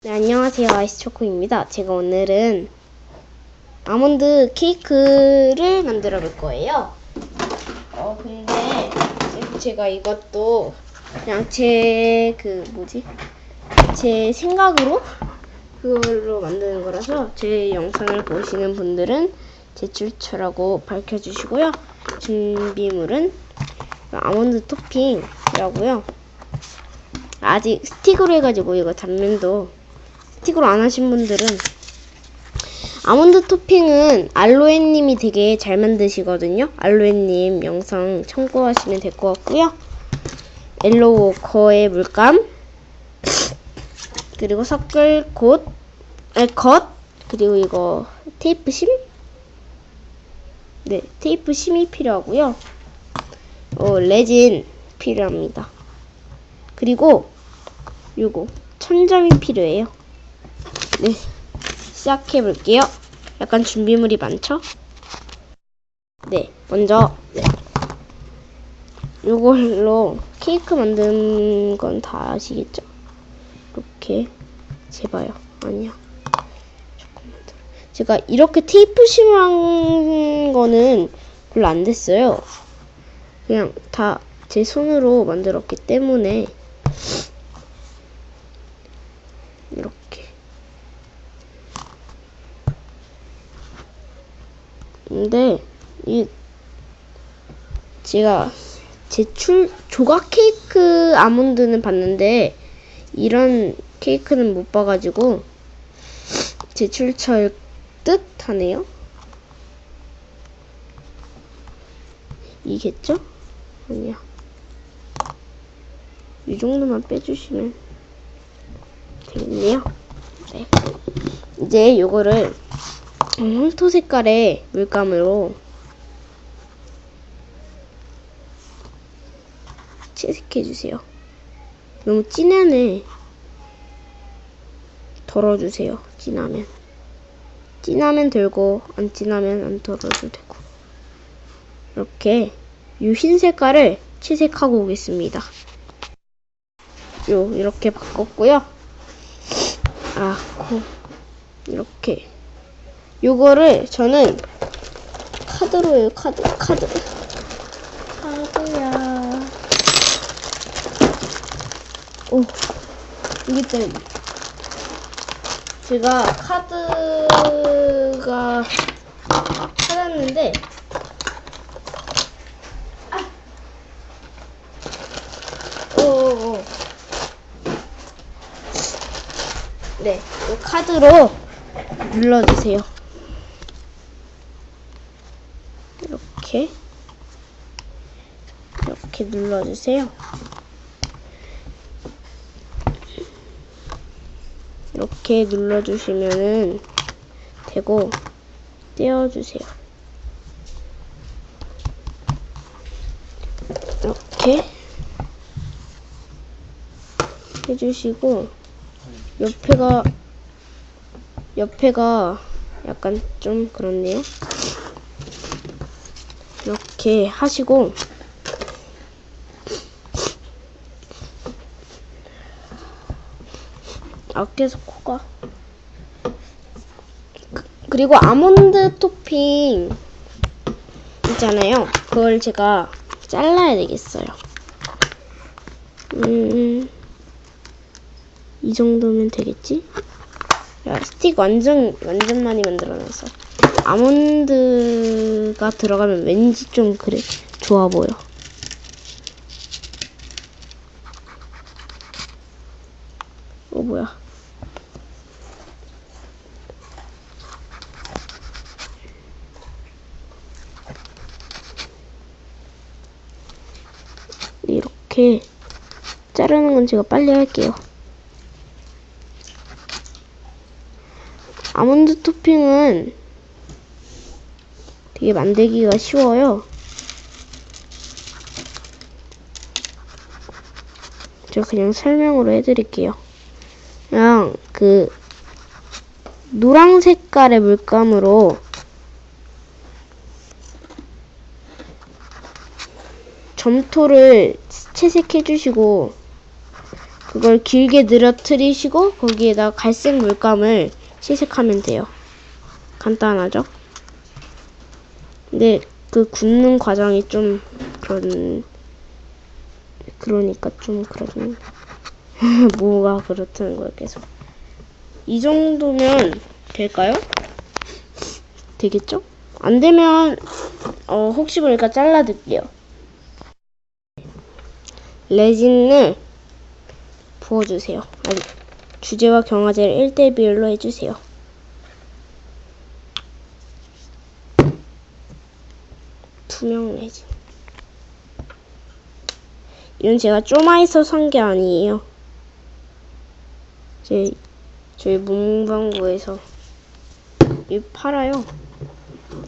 네, 안녕하세요. 아이스초코입니다. 제가 오늘은 아몬드 케이크를 만들어 볼 거예요. 어, 근데 제가 이것도 그냥 제 그 뭐지? 제 생각으로 그걸로 만드는 거라서 제 영상을 보시는 분들은 제출처라고 밝혀주시고요. 준비물은 아몬드 토핑이라고요. 아직 스틱으로 해가지고 이거 단면도 스틱으로 안 하신 분들은 아몬드 토핑은 알로에님이 되게 잘 만드시거든요. 알로에님 영상 참고하시면 될 것 같고요. 엘로워커의 물감 그리고 섞을 곧, 아니, 겉 그리고 이거 테이프 심 네, 테이프 심이 필요하고요. 어, 레진 필요합니다. 그리고 요거 천점이 필요해요. 네, 시작해 볼게요. 약간 준비물이 많죠? 네, 먼저 네. 요걸로 케이크 만드는 건 다 아시겠죠? 이렇게 제발요. 아니야. 조금만 더. 제가 이렇게 테이프 심한 거는 별로 안 됐어요. 그냥 다 제 손으로 만들었기 때문에 이렇게 근데 이 제가 제출 조각 케이크 아몬드는 봤는데 이런 케이크는 못 봐가지고 제출처일 듯 하네요. 이겠죠? 아니야. 이 정도만 빼주시면 되겠네요. 네. 이제 요거를 황토 색깔의 물감으로 채색해주세요. 너무 진하네. 덜어주세요. 진하면. 진하면 들고 안 진하면 안 덜어도 되고. 이렇게 이흰 색깔을 채색하고 오겠습니다. 요 이렇게 바꿨고요. 아, 고 이렇게 요거를 저는 카드로 해요. 카드 카드 카드야. 오 이게 좀 제가 카드가 찾았는데 오오오 네, 이 카드로 눌러주세요. 이렇게 이렇게 눌러주세요. 이렇게 눌러주시면은 되고 떼어주세요. 이렇게 해주시고 옆에가 옆에가 약간 좀 그렇네요. 이렇게 하시고 아 계속 코가 그- 그리고 아몬드 토핑 있잖아요. 그걸 제가 잘라야 되겠어요. 음. 이 정도면 되겠지? 야, 스틱 완전, 완전 많이 만들어놨어. 아몬드가 들어가면 왠지 좀 그래, 좋아 보여. 어, 뭐야. 이렇게 자르는 건 제가 빨리 할게요. 아몬드 토핑은 되게 만들기가 쉬워요. 제가 그냥 설명으로 해드릴게요. 그냥 그 노랑 색깔의 물감으로 점토를 채색해 주시고 그걸 길게 늘어뜨리시고 거기에다 갈색 물감을 시색하면 돼요. 간단하죠? 근데 그 굽는 과정이 좀 그런 그러니까 좀 그런 뭐가 그렇다는 거야 계속 이 정도면 될까요? 되겠죠? 안 되면 어 혹시 모르니까 잘라둘게요. 레진을 부어주세요. 아니, 주제와 경화제를 1대 비율로 해주세요. 투명 레진. 이건 제가 쪼마에서 산 게 아니에요. 제, 저희 문방구에서 이 팔아요.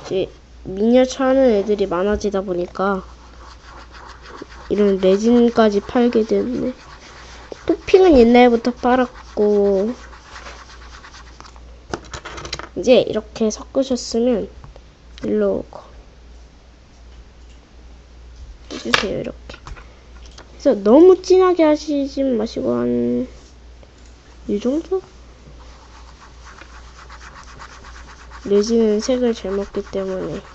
이제 미니어처 하는 애들이 많아지다 보니까 이런 레진까지 팔게 됐네. 토핑은 옛날부터 빨았고 이제 이렇게 섞으셨으면 일로 거- 해주세요 이렇게 그래서 너무 진하게 하시지 마시고 한 이 정도? 레진은 색을 잘 먹기 때문에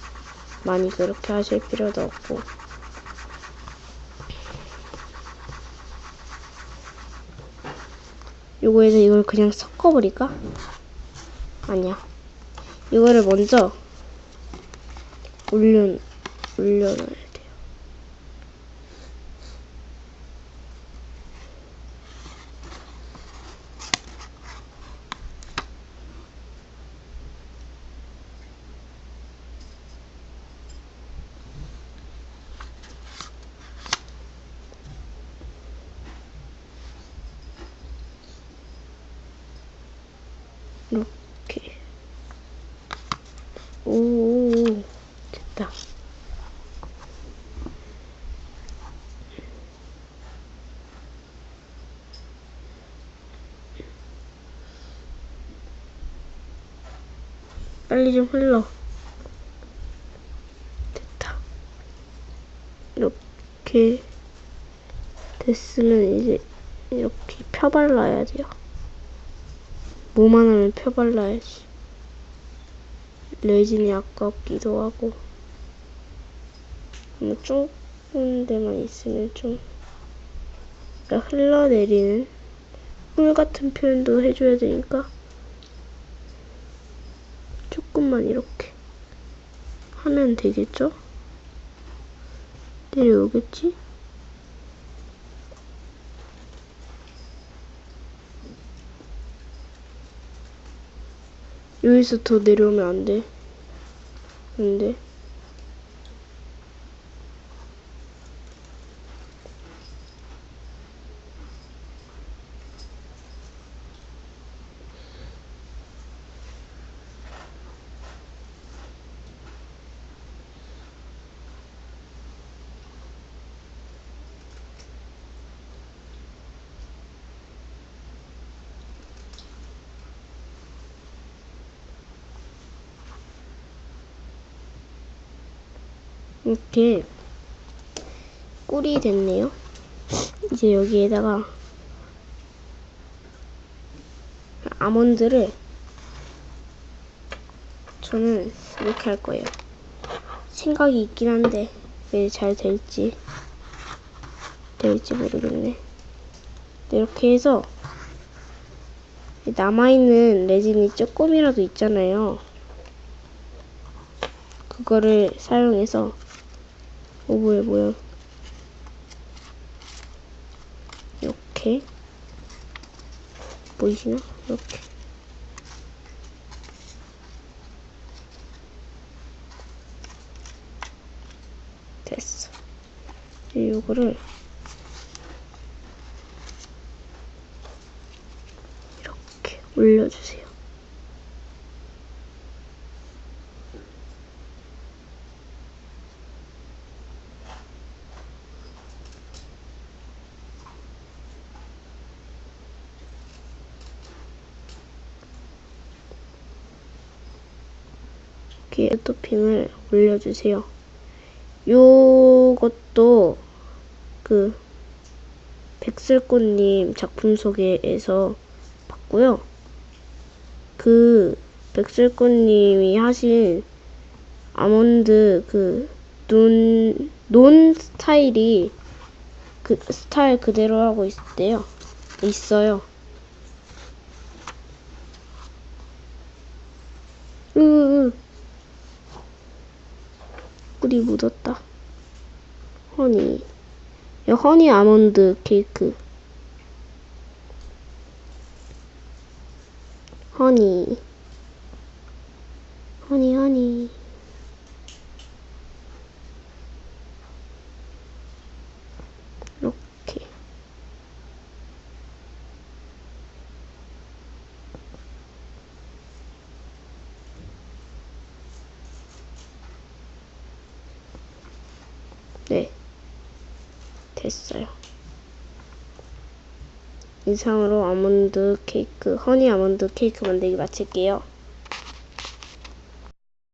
많이 그렇게 하실 필요도 없고 요거에서 이걸 그냥 섞어버릴까? 아니야. 이거를 먼저 올려, 올려놔야 돼요. 이렇게. 오, 됐다. 빨리 좀 흘러. 됐다. 이렇게 됐으면 이제 이렇게 펴발라야 돼요. 뭐만 하면 펴발라야지. 레진이 아깝기도 하고. 너무 좁은 데만 있으면 좀 그러니까 흘러내리는 물 같은 표현도 해줘야 되니까 조금만 이렇게 하면 되겠죠? 내려오겠지? 여기서 더 내려오면 안 돼. 안 돼. 이렇게 꿀이 됐네요. 이제 여기에다가 아몬드를 저는 이렇게 할 거예요. 생각이 있긴 한데 왜 잘 될지 될지 모르겠네. 이렇게 해서 남아있는 레진이 조금이라도 있잖아요. 그거를 사용해서 어 뭐야 뭐야. 이렇게. 보이시나? 이렇게. 됐어. 이제 요거를 이렇게 올려주세요 이렇게 토핑을 올려주세요. 요것도 그 백설꽃님 작품 소개에서 봤고요. 그 백설꽃님이 하신 아몬드 그 눈, 논 스타일이 그 스타일 그대로 하고 있대요. 있어요. 으으. 꿀이 묻었다. 허니. 야, 허니 아몬드 케이크. 허니. 허니, 허니. 네. 됐어요. 이상으로 아몬드 케이크, 허니 아몬드 케이크 만들기 마칠게요.